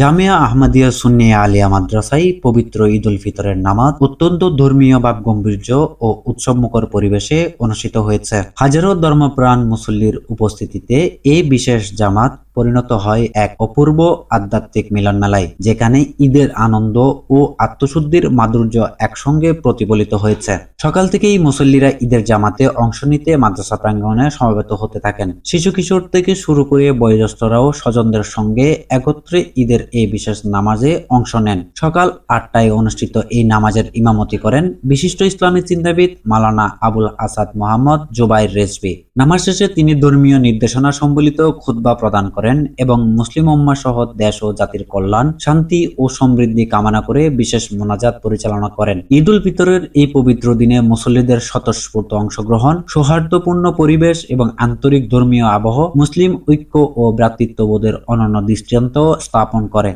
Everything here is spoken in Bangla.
জামিয়া আহমদিয়া সুন্নিয়া আলিয়া মাদ্রাসায় পবিত্র ঈদ উল ফিতরের নামাজ অত্যন্ত ধর্মীয় ভাব গম্ভীর্য ও উৎসবমুখর পরিবেশে অনুষ্ঠিত হয়েছে। হাজারো ধর্মপ্রাণ মুসল্লির উপস্থিতিতে এই বিশেষ জামাত পরিণত হয় এক অপূর্ব আধ্যাত্মিক মিলন মেলায় যেখানে ঈদের আনন্দ ও আত্মশুদ্ধির মাধুর্য একসঙ্গে প্রতিফলিত হয়েছে। সকাল থেকেই মুসল্লিরা ঈদের জামাতে অংশ নিতে মাদ্রাসা প্রাঙ্গণে সমবেত হতে থাকেন। শিশু কিশোর থেকে শুরু করে বয়োজ্যেষ্ঠরাও স্বজনদের সঙ্গে একত্রে ঈদের এই বিশেষ নামাজে অংশ নেন। সকাল আটটায় অনুষ্ঠিত এই নামাজের ইমামতি করেন বিশিষ্ট ইসলামী চিন্তাবিদ মালানা আবুল আসাদ মোহাম্মদ জোবাইর রেজবি নামাজ শেষে তিনি ধর্মীয় নির্দেশনা সম্বলিত খুতবা প্রদান করেন এবং মুসলিম উম্মা সহ দেশ ও জাতির কল্যাণ, শান্তি ও সমৃদ্ধি কামনা করে বিশেষ মোনাজাত পরিচালনা করেন। ঈদ উল ফিতরের এই পবিত্র দিনে মুসল্লিদের স্বতঃস্ফূর্ত অংশগ্রহণ, সৌহার্দ্যপূর্ণ পরিবেশ এবং আন্তরিক ধর্মীয় আবহ মুসলিম ঐক্য ও ভ্রাতৃত্ববোধের অনন্য দৃষ্টান্ত স্থাপন করে।